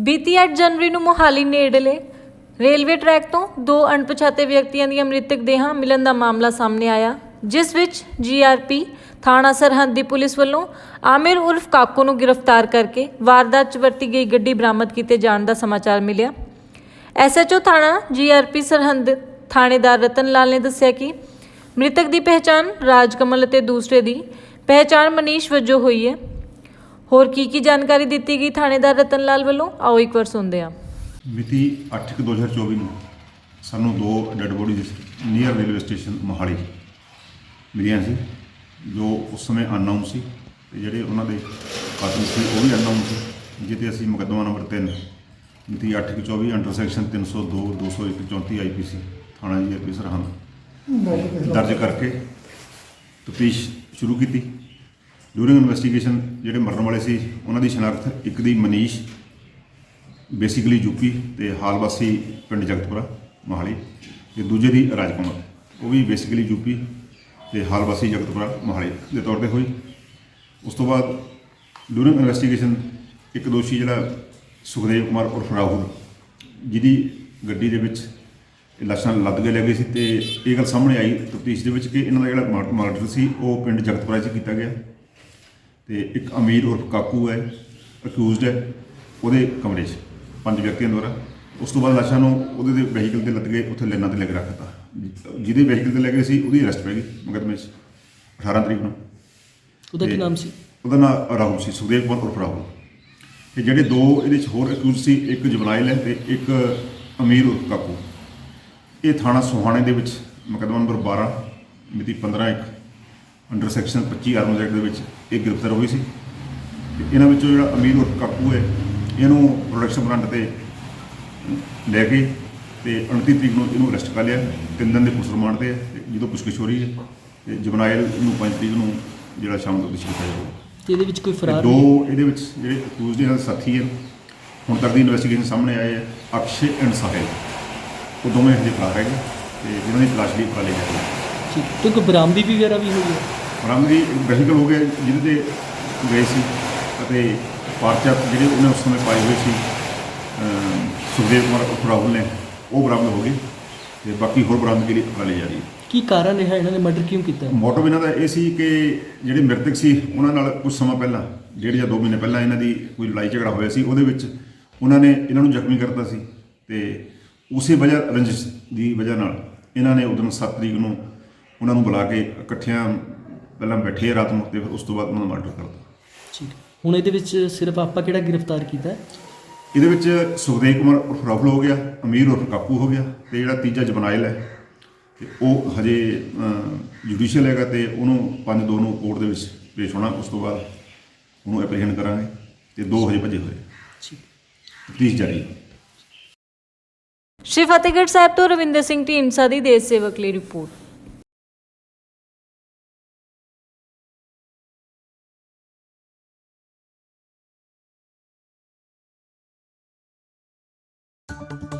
ਬੀਤੀ 8 ਜਨਵਰੀ ਨੂੰ ਮੋਹਾਲੀ ਨੇੜਲੇ ਰੇਲਵੇ ਟਰੈਕ ਤੋਂ ਦੋ ਅਣਪਛਾਤੇ ਵਿਅਕਤੀਆਂ ਦੀਆਂ ਮ੍ਰਿਤਕ ਦੇਹਾਂ ਮਿਲਣ ਦਾ ਮਾਮਲਾ ਸਾਹਮਣੇ ਆਇਆ, ਜਿਸ ਵਿੱਚ ਜੀਆਰਪੀ ਥਾਣਾ ਸਰਹੰਦ ਦੀ ਪੁਲਿਸ ਵੱਲੋਂ ਆਮਿਰ ਉਲਫ ਕਾਕੂ ਨੂੰ ਗ੍ਰਿਫਤਾਰ ਕਰਕੇ ਵਾਰਦਾਤ 'ਚ ਵਰਤੀ ਗਈ ਗੱਡੀ ਬਰਾਮਦ ਕੀਤੇ ਜਾਣ ਦਾ ਸਮਾਚਾਰ ਮਿਲਿਆ। ਐਸਐਚਓ ਥਾਣਾ ਜੀਆਰਪੀ ਸਰਹੰਦ ਥਾਣੇਦਾਰ ਰਤਨ ਲਾਲ ਨੇ ਦੱਸਿਆ ਕਿ ਮ੍ਰਿਤਕ ਦੀ ਪਹਿਚਾਣ ਰਾਜਕਮਲ ਅਤੇ ਦੂਸਰੇ ਦੀ। ਪਹਿਚਾਣ ਮਨੀਸ਼ ਵਜੋਂ ਹੋਈ ਹੈ। ਹੋਰ ਕੀ ਕੀ ਜਾਣਕਾਰੀ ਦਿੱਤੀ ਗਈ ਥਾਣੇਦਾਰ ਰਤਨ ਲਾਲ ਵੱਲੋਂ? ਆਓ ਇੱਕ ਵਾਰ ਸੁਣਦੇ ਹਾਂ। ਮਿਤੀ 8/2024 ਨੂੰ ਸਾਨੂੰ ਦੋ dead bodies near railway station Mohali ਮਿਲੀਆਂ ਸੀ ਜੋ ਉਸ ਸਮੇਂ ਅਨਨਾਊਨ ਸੀ ਤੇ ਜਿਹੜੇ ਉਹਨਾਂ ਦੇ ਕਾਤਲ ਸੀ ਉਹ ਵੀ ਅਨਨਾਊਨ ਸੀ ਜਿਹਤੇ ਅਸੀਂ ਮੁਕੱਦਮਾ ਨੰਬਰ 3 ਮਿਤੀ 8/24 ਅੰਡਰ ਸੈਕਸ਼ਨ 302 201 34 ਆਈਪੀਸੀ ਥਾਣਾ ਜੀ ਸਰਹੰਦ ਦਰਜ ਕਰਕੇ ਤਫਤੀਸ਼ ਸ਼ੁਰੂ ਕੀਤੀ। ਡੂਰਿੰਗ ਇਨਵੈਸਟੀਗੇਸ਼ਨ ਜਿਹੜੇ ਮਰਨ ਵਾਲੇ ਸੀ, ਉਹਨਾਂ ਦੀ ਸ਼ਨਾਖਤ ਇੱਕ ਦੀ ਮਨੀਸ਼ ਬੇਸਿਕਲੀ ਯੂਪੀ ਤੇ ਹਾਲ ਵਾਸੀ ਪਿੰਡ ਜਗਤਪੁਰਾ, ਮੋਹਾਲੀ ਤੇ ਦੂਜੇ ਦੀ ਰਾਜ ਕੁਮਾਰ ਉਹ ਵੀ ਬੇਸਿਕਲੀ ਯੂਪੀ ਤੇ ਹਾਲ ਵਾਸੀ ਜਗਤਪੁਰਾ, ਮੋਹਾਲੀ ਦੇ ਤੌਰ ਤੇ ਹੋਈ। ਉਸ ਤੋਂ ਬਾਅਦ ਡੂਰਿੰਗ ਇਨਵੈਸਟੀਗੇਸ਼ਨ ਇੱਕ ਦੋਸ਼ੀ ਜਿਹੜਾ ਸੁਖਦੇਵ ਕੁਮਾਰ ਉਰਫ ਰਾਹੁਲ, ਜਿਹਦੀ ਗੱਡੀ ਦੇ ਵਿੱਚ ਇਹ ਲਾਸ਼ਾਂ ਲੱਦ ਕੇ ਲੈ ਗਏ ਸੀ ਤੇ ਇਹ ਗੱਲ ਸਾਹਮਣੇ ਆਈ ਤਫਤੀਸ਼ ਦੇ ਵਿੱਚ ਕਿ ਇਹਨਾਂ ਦਾ ਜਿਹੜਾ ਮਰਡਰ ਸੀ, ਉਹ ਪਿੰਡ ਜਗਤਪੁਰਾ 'ਚ ਕੀਤਾ ਗਿਆ। ਤੇ ਇੱਕ ਅਮੀਰ ਉਰਫ ਕਾਕੂ ਹੈ ਅਕਿਊਜ਼ਡ ਹੈ ਉਹਦੇ ਕਮਰੇ 'ਚ ਪੰਜ ਵਿਅਕਤੀਆਂ ਦੁਆਰਾ। ਉਸ ਤੋਂ ਬਾਅਦ ਲਾਸ਼ਾਂ ਨੂੰ ਉਹਦੇ ਦੇ ਵਹੀਕਲ ਤੇ ਲੱਦ ਕੇ ਉੱਥੇ ਲੈਣਾ ਤੇ ਲੈ ਕੇ ਰੱਖਤਾ। ਜਿਹਦੇ ਵਹੀਕਲ ਤੇ ਲੈ ਗਏ ਸੀ ਉਹਦੀ ਅਰੈਸਟ ਪੈ ਗਈ ਮੁਕੱਦਮੇ 'ਚ 18 ਤਰੀਕ ਨੂੰ। ਉਹਦਾ ਕੀ ਨਾਮ ਸੀ? ਉਹਦਾ ਨਾਮ ਰਾਹੁਲ ਸੀ ਸੁਖਦੇਵ ਕੁਮਾਰ ਉਰਫ ਰਾਹੁਲ। ਤੇ ਜਿਹੜੇ ਦੋ ਇਹਦੇ 'ਚ ਹੋਰ ਅਕਿਊਜ਼ ਸੀ ਇੱਕ ਜਬਨਾਇਲ ਹੈ ਤੇ ਇੱਕ ਅਮੀਰ ਉਰਫ ਕਾਕੂ। ਇਹ ਥਾਣਾ ਸੁਹਾਣੇ ਦੇ ਵਿੱਚ ਮੁਕੱਦਮਾ ਨੰਬਰ 12 ਮਿਤੀ 15 ਇੱਕ ਅੰਡਰ ਸੈਕਸ਼ਨ 25 ਆਰਮਜ਼ ਐਕਟ ਦੇ ਵਿੱਚ ਇਹ ਗ੍ਰਿਫਤਾਰ ਹੋਈ ਸੀ। ਤੇ ਇਹਨਾਂ ਵਿੱਚੋਂ ਜਿਹੜਾ ਅਮੀਰ ਉਰਫ ਕਾਕੂ ਹੈ ਇਹਨੂੰ ਪ੍ਰੋਡਕਸ਼ਨ ਪਲਾਂਟ ਤੇ ਲੈ ਕੇ ਤੇ 29 ਤਰੀਕ ਨੂੰ ਇਹਨੂੰ ਅਰੈਸਟ ਕਰ ਲਿਆ। ਤਿੰਨ ਦਿਨ ਦੇ ਪੁਲਿਸ ਰਿਮਾਂਡ ਤੇ ਹੈ ਤੇ ਜਦੋਂ ਪੁੱਛਗਿੱਛ ਹੋ ਰਹੀ ਹੈ ਤੇ ਜਬਨਾਇਲ ਨੂੰ 5 ਤਰੀਕ ਨੂੰ ਜਿਹੜਾ ਸ਼ਾਮ ਤੱਕ ਕੀਤਾ ਜਾਊਗਾ। ਤੇ ਇਹਦੇ ਵਿੱਚ ਕੋਈ ਤੇ ਫਰਾਰ ਦੋ ਇਹਦੇ ਵਿੱਚ ਜਿਹੜੇ ਅਕਿਊਜ਼ ਦੇ ਨਾਲ ਸਾਥੀ ਹਨ ਹੁਣ ਤੱਕ ਦੀ ਇਨਵੈਸਟੀਗੇਸ਼ਨ ਸਾਹਮਣੇ ਆਏ ਹੈ ਅਕਸ਼ੇ ਐਂਡ ਸਾਹਿਲ। ਉਹ ਦੋਵੇਂ ਹਜੇ ਫਰਾਰ ਹੈਗੇ ਤੇ ਜਿਹਨਾਂ ਦੀ ਤਲਾਸ਼ ਲਈ ਪਾਲੇ ਜਾ ਰਹੀ ਹੈ ਠੀਕ ਤੇ ਕੋਈ ਬਰਾਮਦੀ ਵੀ ਵਗੈਰਾ ਵੀ ਹੋਈ ਹੈ? ਬਰਾਮਦਗੀ ਵਹੀਕਲ ਹੋ ਗਿਆ ਜਿਹਦੇ ਤੇ ਗਏ ਸੀ ਅਤੇ ਪਰਚਾ ਜਿਹੜੇ ਉਹਨੇ ਉਸ ਸਮੇਂ ਪਾਏ ਹੋਏ ਸੀ ਸੁਖਦੇਵ ਕੁਮਾਰ ਉਰਫ ਰਾਹੁਲ ਨੇ ਉਹ ਬਰਾਮਦ ਹੋ ਗਏ ਤੇ ਬਾਕੀ ਹੋਰ ਬਰਾਮਦਗੀ ਲਈ ਜਾ ਰਹੀ ਹੈ। ਕੀ ਕਾਰਨ ਰਿਹਾ ਇਹਨਾਂ ਨੇ ਮਰਡਰ ਕਿਉਂ ਕੀਤਾ? ਮੋਟਿਵ ਇਹਨਾਂ ਦਾ ਇਹ ਸੀ ਕਿ ਜਿਹੜੇ ਮ੍ਰਿਤਕ ਸੀ ਉਹਨਾਂ ਨਾਲ ਕੁਝ ਸਮਾਂ ਪਹਿਲਾਂ ਡੇਢ ਜਾਂ 2 ਮਹੀਨੇ ਪਹਿਲਾਂ ਇਹਨਾਂ ਦੀ ਕੋਈ ਲੜਾਈ ਝਗੜਾ ਹੋਇਆ ਸੀ ਉਹਦੇ ਵਿੱਚ ਉਹਨਾਂ ਨੇ ਇਹਨਾਂ ਨੂੰ ਜ਼ਖਮੀ ਕਰਤਾ ਸੀ ਤੇ ਉਸੇ ਵਜ੍ਹਾ ਰੰਜਿਸ਼ ਦੀ ਵਜ੍ਹਾ ਨਾਲ ਇਹਨਾਂ ਨੇ ਉਦੋਂ 7 ਤਰੀਕ ਨੂੰ ਉਹਨਾਂ ਨੂੰ ਬੁਲਾ ਕੇ ਇਕੱਠਿਆਂ ਪਹਿਲਾਂ ਬੈਠੇ ਰਾਤ ਨੂੰ ਤੇ ਫਿਰ ਉਸ ਤੋਂ ਬਾਅਦ ਉਹਨਾਂ ਦਾ ਮਰਡਰ ਕਰਤਾ। ਠੀਕ। ਹੁਣ ਇਹਦੇ ਵਿੱਚ ਸਿਰਫ ਆਪਾਂ ਕਿਹੜਾ ਗ੍ਰਿਫਤਾਰ ਕੀਤਾ? ਹੈ? ਇਹਦੇ ਵਿੱਚ ਸੁਖਦੇਵ ਕੁਮਾਰ ਉਰਫ ਰਾਹੁਲ ਹੋ ਗਿਆ ਅਮੀਰ ਉਰਫ ਕਾਕੂ ਹੋ ਗਿਆ ਤੇ ਜਿਹੜਾ ਤੀਜਾ ਜਬਨਾਇਲ ਹੈ ਤੇ ਉਹ ਹਜੇ ਜੁਡੀਸ਼ੀਅਲ ਹੈਗਾ ਤੇ ਉਹਨੂੰ 5 2 ਨੂੰ ਕੋਰਟ ਦੇ ਵਿੱਚ ਪੇਸ਼ ਹੋਣਾ ਉਸ ਤੋਂ ਬਾਅਦ ਉਹਨੂੰ ਐਪਰੀਹੈਂਡ ਕਰਾਂਗੇ ਤੇ ਦੋ ਹਜੇ ਭੱਜੇ ਹੋਏ। ਠੀਕ। ਤਫਤੀਸ਼ ਜਾਰੀ। ਹੈ ਸ਼੍ਰੀ ਫਤਿਹਗੜ੍ਹ ਸਾਹਿਬ ਤੋਂ ਰਵਿੰਦਰ ਸਿੰਘ ਢੀਂਡਸਾ ਦੀ ਦੇਸ਼ ਸੇਵਕ ਲਈ ਰਿਪੋਰਟ। you